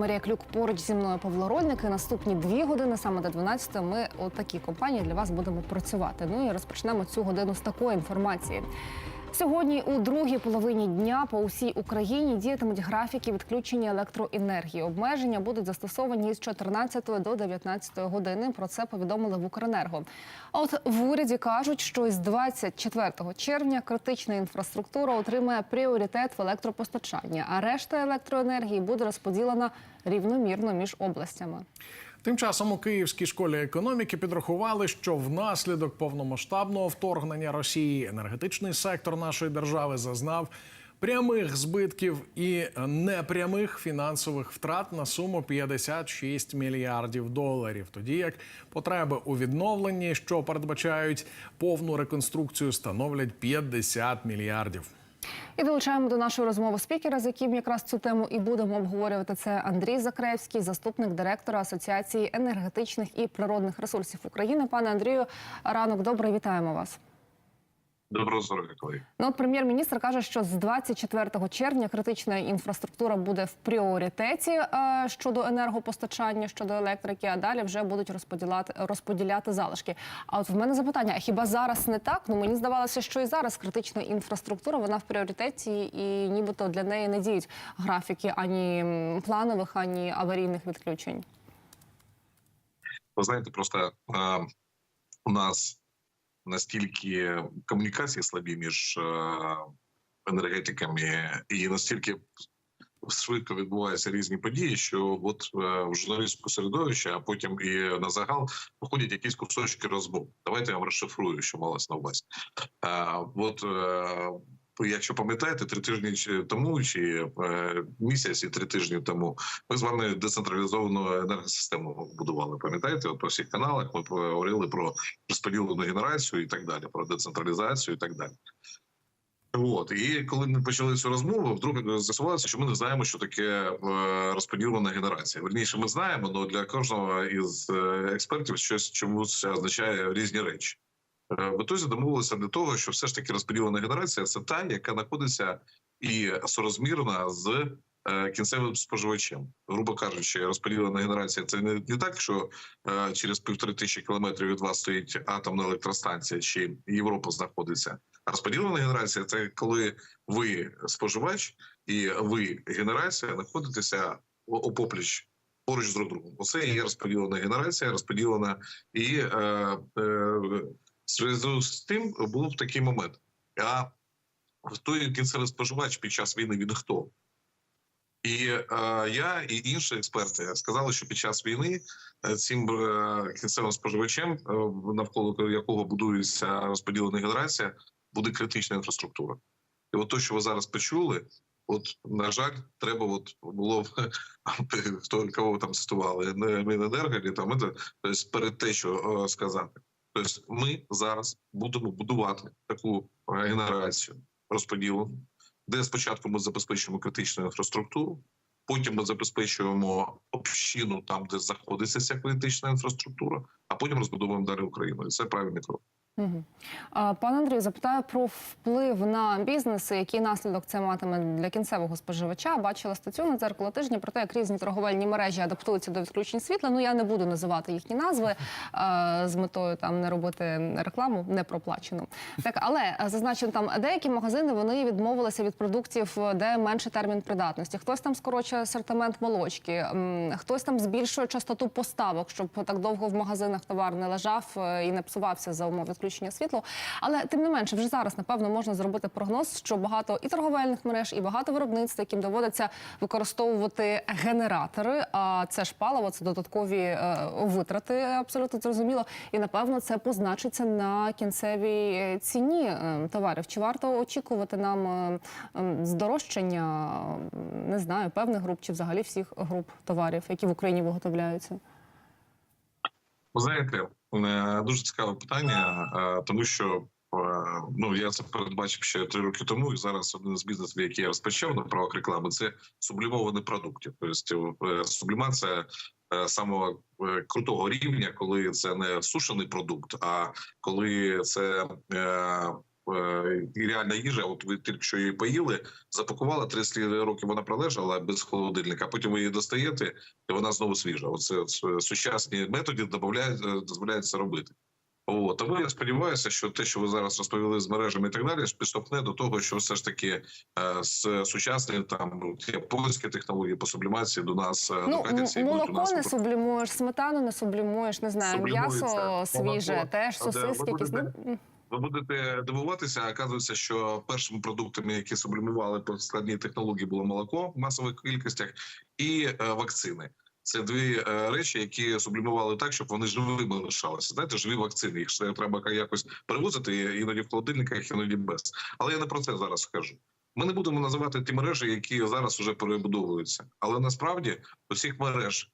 Марія Клюк поруч зі мною Павло Рольник. І наступні дві години, саме до 12 ми у такій компанії для вас будемо працювати. Ну і розпочнемо цю годину з такої інформації. Сьогодні у другій половині дня по усій Україні діятимуть графіки відключення електроенергії. Обмеження будуть застосовані з 14 до 19 години. Про це повідомили в Укренерго. А от в уряді кажуть, що із 24 червня критична інфраструктура отримає пріоритет в електропостачанні, а решта електроенергії буде розподілена рівномірно між областями. Тим часом у Київській школі економіки підрахували, що внаслідок повномасштабного вторгнення Росії енергетичний сектор нашої держави зазнав прямих збитків і непрямих фінансових втрат на суму 56 мільярдів доларів. Тоді як потреби у відновленні, що передбачають повну реконструкцію, становлять 50 мільярдів. І долучаємо до нашої розмови спікера, з яким якраз цю тему і будемо обговорювати. Це Андрій Закревський, заступник директора Асоціації енергетичних і природних ресурсів України. Пане Андрію, ранок добрий, вітаємо вас. Доброго здоров'я, колеги. Ну, от прем'єр-міністр каже, що з 24 червня критична інфраструктура буде в пріоритеті е, щодо енергопостачання, щодо електрики, а далі вже будуть розподіляти розподіляти залишки. А от в мене запитання: а хіба зараз не так? Ну мені здавалося, що і зараз критична інфраструктура вона в пріоритеті, і нібито для неї не діють графіки ані планових, ані аварійних відключень. Ви знаєте, просто е, у нас настільки комунікації слабі між е, енергетиками, і настільки швидко відбуваються різні події, що от е, в журналістському середовищі, а потім і на загал походять якісь кусочки розмов. Давайте я вам розшифрую, що малось на увазі. Е, от Якщо пам'ятаєте, три тижні тому чи е, місяць і три тижні тому ми з вами децентралізовану енергосистему будували. Пам'ятаєте, от по всіх каналах ми говорили про розподілену генерацію і так далі, про децентралізацію і так далі. От і коли ми почали цю розмову, вдруг з'ясувалося, що ми не знаємо, що таке е, розподілена генерація. Верніше, ми знаємо, але для кожного із е, експертів щось чомусь означає різні речі. Е, В ітозі домовилися для того, що все ж таки розподілена генерація це та, яка знаходиться і сорозмірна з е, кінцевим споживачем. Грубо кажучи, розподілена генерація це не, так, що е, через півтори тисячі кілометрів від вас стоїть атомна електростанція чи Європа знаходиться. А розподілена генерація це коли ви споживач і ви генерація знаходитеся опопліч. Поруч з друг другом. Оце є розподілена генерація, розподілена і е, в зв'язку з тим був такий момент. А той кінцевий споживач під час війни він хто? І е, я і інші експерти сказали, що під час війни е, цим е, кінцевим споживачем, е, навколо якого будується розподілена генерація, буде критична інфраструктура. І от те, що ви зараз почули, от на жаль, треба от було хто кого там цитували, не Міненерго, там це, тобто перед те, що е, сказати. Тобто, ми зараз будемо будувати таку е, генерацію розподілену, де спочатку ми забезпечуємо критичну інфраструктуру, потім ми забезпечуємо общину там, де знаходиться ця критична інфраструктура, а потім розбудовуємо далі Україну. І це правильний крок. Пане Андрію, запитаю про вплив на бізнеси, який наслідок це матиме для кінцевого споживача. Бачила статтю на дзеркало тижня про те, як різні торговельні мережі адаптуються до відключень світла. Ну я не буду називати їхні назви з метою там не робити рекламу не проплачену. Так, але е, зазначено там деякі магазини вони відмовилися від продуктів, де менше термін придатності. Хтось там скорочує асортимент молочки, хтось там збільшує частоту поставок, щоб так довго в магазинах товар не лежав е, і не псувався за умов відключення світла. Але тим не менше, вже зараз напевно можна зробити прогноз, що багато і торговельних мереж, і багато виробництв, яким доводиться використовувати генератори. А це ж паливо, це додаткові е, витрати, абсолютно зрозуміло. І напевно це позначиться на кінцевій е, ціні е, товарів. Чи варто очікувати нам здорожчання, не знаю, певних груп чи взагалі всіх груп товарів, які в Україні виготовляються? Ви знаєте, дуже цікаве питання, тому що ну я це передбачив ще три роки тому. І зараз один з бізнесів, який я розпочав на правах реклами, це сублімовані продукти. Тобто е, сублімація е, самого е, крутого рівня, коли це не сушений продукт, а коли це І реальна їжа, от ви тільки що її поїли, запакувала 30 років вона пролежала без холодильника, а потім ви її достаєте, і вона знову свіжа. Оце сучасні методи дозволяють, е, це робити. От, тому я сподіваюся, що те, що ви зараз розповіли з мережами і так далі, підштовхне до того, що все ж таки е, з сучасної там японські технології по сублімації до нас е, Ну, у молоко нас не сублімуєш, сметану не сублімуєш, не знаю, м'ясо свіже, теж сосиски якісь. Ви будете дивуватися, а оказується, що першими продуктами, які сублімували по складній технології, було молоко в масових кількостях і е, вакцини. Це дві е, речі, які сублімували так, щоб вони живими лишалися. Знаєте, живі вакцини. Їх ж треба якось перевозити іноді в холодильниках, іноді без. Але я не про це зараз скажу. Ми не будемо називати ті мережі, які зараз вже перебудовуються. Але насправді усіх мереж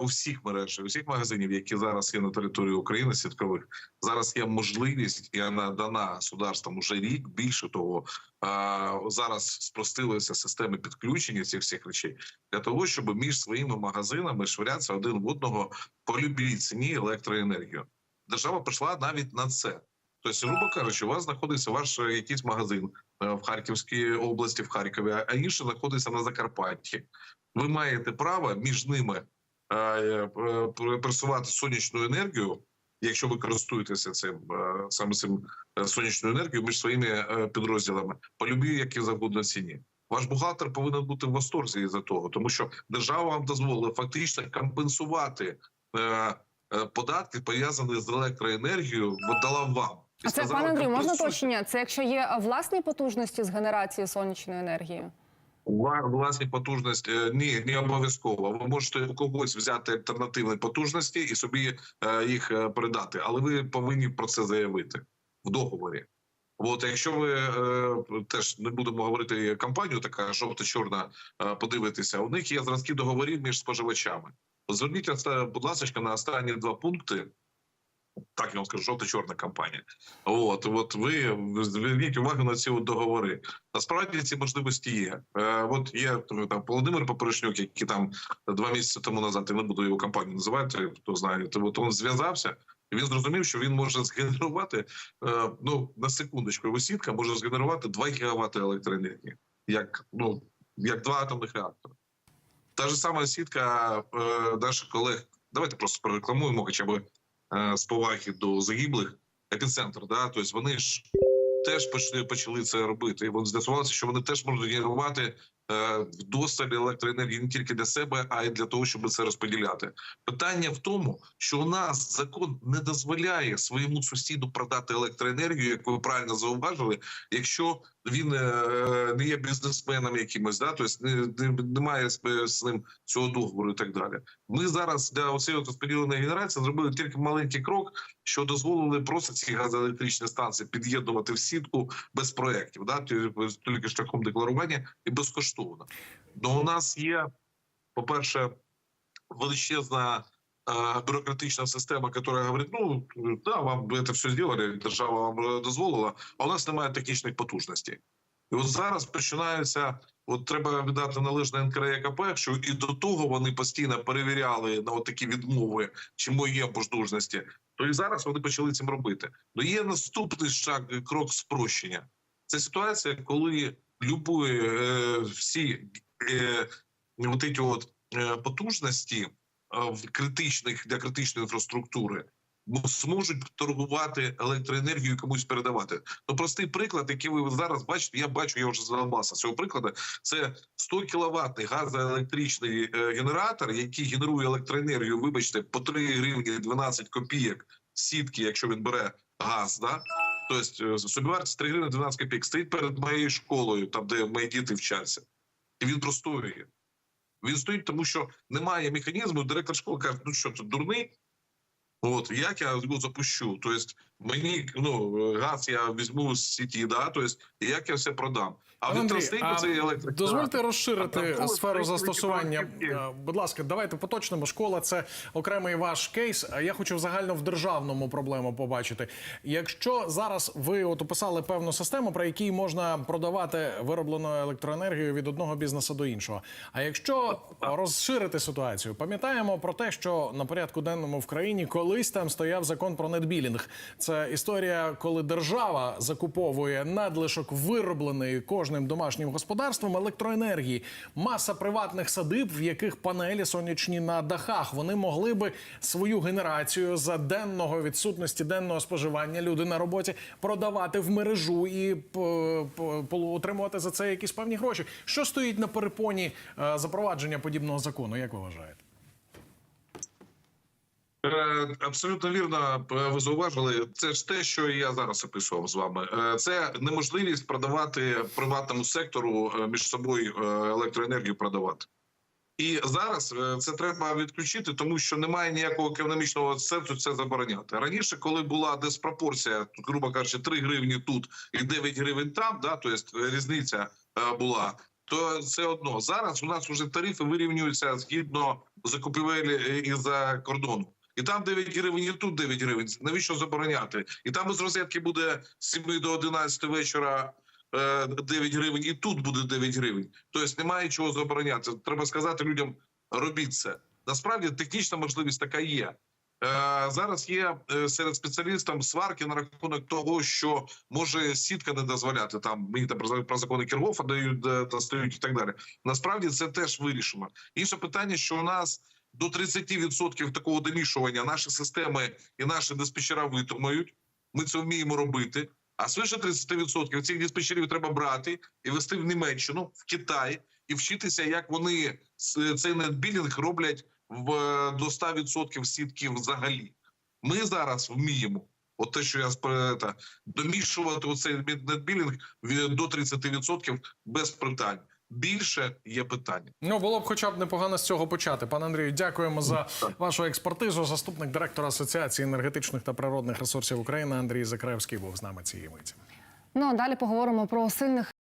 у всіх мереж, у всіх магазинів, які зараз є на території України, сіткових, зараз є можливість і вона дана государством уже рік. Більше того, зараз спростилися системи підключення цих всіх речей для того, щоб між своїми магазинами швирятися один в одного по любій ціні електроенергію. Держава прийшла навіть на це. Тобто, грубо кажучи, у вас знаходиться ваш е, якийсь магазин е, в Харківській області, в Харкові, а інший знаходиться на Закарпатті. Ви маєте право між ними е, е, пресувати сонячну енергію, якщо ви користуєтеся цим е, саме цим е, сонячною енергією між своїми е, підрозділами по любій, які завгодно ціні. Ваш бухгалтер повинен бути в восторзі за того, тому що держава вам дозволила фактично компенсувати е, е, податки, пов'язані з електроенергією, дала вам. І А це, сказала, пане Андрію, можна компенсуйте. уточнення? Це якщо є власні потужності з генерації сонячної енергії? Власні потужності е, ні, не обов'язково. Ви можете у когось взяти альтернативні потужності і собі е, їх е, передати, але ви повинні про це заявити в договорі. От якщо ви е, теж не будемо говорити компанію, така жовто-чорна, е, подивитися, у них є зразки договорів між споживачами. Зверніть, будь ласка, на останні два пункти. Так я вам скажу, жовто-чорна компанія. От, от ви зверніть увагу на ці договори. Насправді ці можливості є. Е, от є там Володимир Поперечнюк, який там два місяці тому назад, я не буду його компанію називати, хто знає, то от він зв'язався. І він зрозумів, що він може згенерувати е, ну на секундочку. Його сітка може згенерувати 2 гігавати електроенергії, як ну як два атомних реактори. Та ж сама сітка е, наших колег. Давайте просто прорекламуємо, хоча б е, з поваги до загиблих епіцентр. Да, тобто вони ж теж почали почали це робити. І вони з'ясувалося, що вони теж можуть генерувати е, вдосталь електроенергії не тільки для себе, а й для того, щоб це розподіляти. Питання в тому, що у нас закон не дозволяє своєму сусіду продати електроенергію, як ви правильно зауважили, якщо він е, не є бізнесменом якимось, да, тобто не, не, немає з, ним цього договору і так далі. Ми зараз для оцієї розподіленої генерації зробили тільки маленький крок, що дозволили просто ці газоелектричні станції під'єднувати в сітку без проєктів, да, тільки шляхом декларування і безкоштовно. Ну у нас є, по-перше, величезна бюрократична система, яка говорить, ну да, вам це все зробили, держава вам дозволила, а у нас немає технічних потужностей. І от зараз починаються. От треба віддати належне НКРЕКП, що і до того вони постійно перевіряли на такі відмови, чому є можливості. То і зараз вони почали цим робити. Ну є наступний шаг, крок спрощення. Це ситуація, коли любої е, всі е, от от е, потужності в критичних для критичної інфраструктури зможуть торгувати електроенергію і комусь передавати. Ну простий приклад, який ви зараз бачите, я бачу, я вже задавався цього прикладу. Це 100 кіловатний газоелектричний е, генератор, який генерує електроенергію. Вибачте, по 3 гривні 12 копійок сітки, якщо він бере газ, да. Тобто собівартість 3 гривні 12 копійок стоїть перед моєю школою, там де мої діти вчаться, і він простоює. Він стоїть, тому що немає механізму. Директор школи каже: ну що ти дурний? От як я його запущу? Тобто мені ну газ я візьму з сіті, да, тобто як я все продам. А Пане він Андрій, стоїть а цей електрик. Дозвольте розширити там сферу застосування. Е, Будь ласка, давайте поточнимо. Школа це окремий ваш кейс. Я хочу загально в державному проблему побачити. Якщо зараз ви от описали певну систему, при якій можна продавати вироблену електроенергію від одного бізнесу до іншого. А якщо розширити ситуацію, пам'ятаємо про те, що на порядку денному в країні колись там стояв закон про нетбілінг. Це Це історія, коли держава закуповує надлишок виробленої кожним домашнім господарством електроенергії. Маса приватних садиб, в яких панелі сонячні на дахах. Вони могли би свою генерацію за денного відсутності денного споживання люди на роботі продавати в мережу і п- отримувати за це якісь певні гроші. Що стоїть на перепоні е, запровадження подібного закону? Як ви вважаєте? Е, Абсолютно вірно е, ви зауважили. Це ж те, що я зараз описував з вами. Е, Це неможливість продавати приватному сектору між собою електроенергію продавати. І зараз це треба відключити, тому що немає ніякого економічного сенсу це забороняти. Раніше, коли була диспропорція, грубо кажучи, 3 гривні тут і 9 гривень там, да, тобто різниця була, то це одно. Зараз у нас вже тарифи вирівнюються згідно закупівель із-за кордону. І там 9 гривень, і тут 9 гривень. Навіщо забороняти? І там із розетки буде з 7 до 11 вечора е, 9 гривень, і тут буде 9 гривень. Тобто немає чого забороняти. Треба сказати людям, робіть це. Насправді технічна можливість така є. Е, Зараз є е, серед спеціалістів сварки на рахунок того, що може сітка не дозволяти там. Мені там про, закони Кіргофа дають е, та стають і так далі. Насправді це теж вирішимо. Інше питання, що у нас до 30% такого домішування наші системи і наші диспетчера витримають. Ми це вміємо робити. А свише 30% цих диспетчерів треба брати і вести в Німеччину, в Китай і вчитися, як вони цей нетбілінг роблять в е, до 100% сітків взагалі. Ми зараз вміємо. От те, що я спе- та, домішувати оцей нетбілінг від- до 30% без питань. Більше є питання. Ну було б хоча б непогано з цього почати. Пане Андрію, дякуємо за вашу експертизу. Заступник директора Асоціації енергетичних та природних ресурсів України Андрій Закревський був з нами цієї миті. Ну а далі поговоримо про сильних